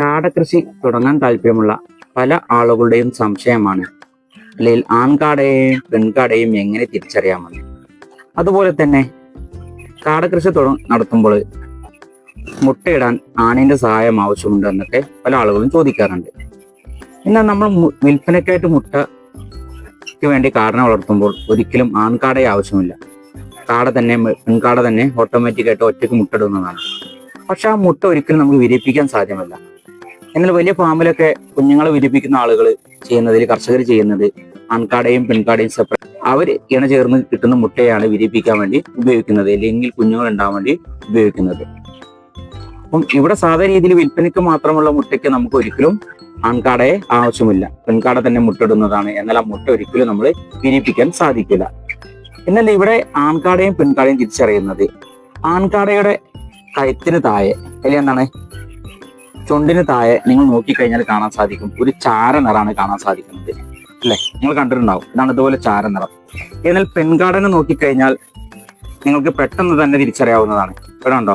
കാടകൃഷി തുടങ്ങാൻ താല്പര്യമുള്ള പല ആളുകളുടെയും സംശയമാണ്. അല്ലെങ്കിൽ ആൺകാടയെയും പെൺകാടയെയും എങ്ങനെ തിരിച്ചറിയാമെന്ന്. അതുപോലെ തന്നെ കാടകൃഷി തുട നടത്തുമ്പോൾ മുട്ടയിടാൻ ആണിന്റെ സഹായം ആവശ്യമുണ്ട് എന്നൊക്കെ പല ആളുകളും ചോദിക്കാറുണ്ട്. എന്നാൽ നമ്മൾ വിൽപ്പനയ്ക്കായിട്ട് മുട്ടയ്ക്ക് വേണ്ടി കാടനെ വളർത്തുമ്പോൾ ഒരിക്കലും ആൺകാടയെ ആവശ്യമില്ല. കാട തന്നെ പെൺകാട തന്നെ ഓട്ടോമാറ്റിക്കായിട്ട് ഒറ്റയ്ക്ക് മുട്ടയിടുന്നതാണ് പക്ഷെ ആ മുട്ട ഒരിക്കലും നമുക്ക് വിരിയിപ്പിക്കാൻ സാധ്യമല്ല. എന്നാൽ വലിയ ഫാമിലൊക്കെ കുഞ്ഞുങ്ങളെ വിരിപ്പിക്കുന്ന ആളുകൾ ചെയ്യുന്നതിൽ കർഷകർ ചെയ്യുന്നത് ആൺകാടയും പെൺകാടയും സെപ്പറേറ്റ് അവർ ഇണ ചേർന്ന് കിട്ടുന്ന മുട്ടയാണ് വിരിപ്പിക്കാൻ വേണ്ടി ഉപയോഗിക്കുന്നത് അല്ലെങ്കിൽ കുഞ്ഞുങ്ങൾ ഉണ്ടാവാൻ വേണ്ടി ഉപയോഗിക്കുന്നത്. അപ്പം ഇവിടെ സാധാരണ രീതിയിൽ വിൽപ്പനയ്ക്ക് മാത്രമുള്ള മുട്ടയ്ക്ക് നമുക്ക് ഒരിക്കലും ആൺകാടയെ ആവശ്യമില്ല. പെൺകാട തന്നെ മുട്ടയിടുന്നതാണ്. എന്നാൽ ആ മുട്ട ഒരിക്കലും നമ്മൾ വിരിപ്പിക്കാൻ സാധിക്കില്ല. എന്നാൽ ഇവിടെ ആൺകാടയും പെൺകാടയും തിരിച്ചറിയുന്നത്. ആൺകാടയുടെ കയത്തിന് താഴെ അല്ലെങ്കിൽ എന്താണ്? ചുണ്ടിന് താഴെ നിങ്ങൾ നോക്കിക്കഴിഞ്ഞാൽ കാണാൻ സാധിക്കും. ഒരു ചാര നിറാണ് കാണാൻ സാധിക്കുന്നത്. അല്ലെ? നിങ്ങൾ കണ്ടിട്ടുണ്ടാവും. ഇതാണ് ഇതുപോലെ ചാര നിറം. എന്നാൽ പെൺകാടനെ നോക്കിക്കഴിഞ്ഞാൽ നിങ്ങൾക്ക് പെട്ടെന്ന് തന്നെ തിരിച്ചറിയാവുന്നതാണ്. ഇവിടെ ഉണ്ടോ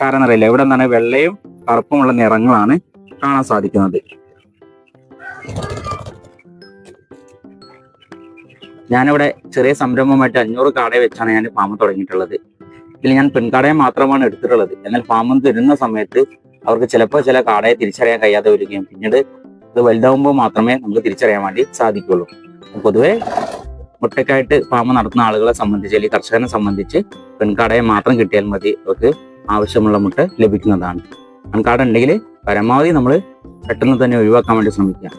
ചാര നിറയില്ല? ഇവിടെ എന്താണ്? വെള്ളയും കറുപ്പുമുള്ള നിറങ്ങളാണ് കാണാൻ സാധിക്കുന്നത്. ഞാനിവിടെ ചെറിയ സംരംഭമായിട്ട് അഞ്ഞൂറ് കാടയെ വെച്ചാണ് ഞാൻ ഫാം തുടങ്ങിയിട്ടുള്ളത്. ഇതിൽ ഞാൻ പെൺകാടയെ മാത്രമാണ് എടുത്തിട്ടുള്ളത്. എന്നാൽ ഫാമിൽ തരുന്ന സമയത്ത് അവർക്ക് ചിലപ്പോൾ ചില കാടയെ തിരിച്ചറിയാൻ കഴിയാതെ വരികയും പിന്നീട് ഇത് വലുതാവുമ്പോൾ മാത്രമേ നമുക്ക് തിരിച്ചറിയാൻ വേണ്ടി സാധിക്കുള്ളൂ. പൊതുവേ മുട്ടയ്ക്കായിട്ട് ഫാം നടത്തുന്ന ആളുകളെ സംബന്ധിച്ച് അല്ലെങ്കിൽ കർഷകനെ സംബന്ധിച്ച് പെൺകാടയെ മാത്രം കിട്ടിയാൽ മതി. അവർക്ക് ആവശ്യമുള്ള മുട്ട ലഭിക്കുന്നതാണ്. പെൺകാട ഉണ്ടെങ്കിൽ പരമാവധി നമ്മൾ പെട്ടെന്ന് തന്നെ ഒഴിവാക്കാൻ വേണ്ടി ശ്രമിക്കുക.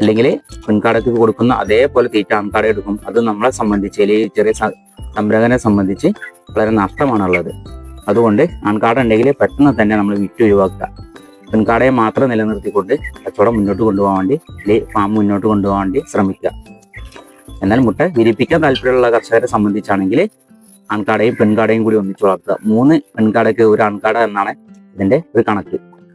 അല്ലെങ്കിൽ പെൺകാടയ്ക്ക് കൊടുക്കുന്ന അതേപോലെ തീറ്റ ആൺകാട എടുക്കും. അത് നമ്മളെ സംബന്ധിച്ച് അല്ലെങ്കിൽ ചെറിയ സംരംഭകനെ സംബന്ധിച്ച് വളരെ നഷ്ടമാണുള്ളത്. അതുകൊണ്ട് ആൺകാട ഉണ്ടെങ്കിൽ പെട്ടെന്ന് തന്നെ നമ്മൾ വിറ്റ് ഒഴിവാക്കുക. പെൺകാടയെ മാത്രം നിലനിർത്തിക്കൊണ്ട് കച്ചവടം മുന്നോട്ട് കൊണ്ടുപോകാൻ വേണ്ടി ഫാം മുന്നോട്ട് കൊണ്ടുപോകാൻ വേണ്ടി ശ്രമിക്കുക. എന്നാൽ മുട്ട വിരിപ്പിക്കാൻ താല്പര്യമുള്ള കർഷകരെ സംബന്ധിച്ചാണെങ്കിൽ ആൺകാടയും പെൺകാടയും കൂടി ഒന്നിച്ച് വളർത്തുക. മൂന്ന് പെൺകാടയ്ക്ക് ഒരു ആൺകാട എന്നാണ് ഇതിന്റെ ഒരു കണക്ക്.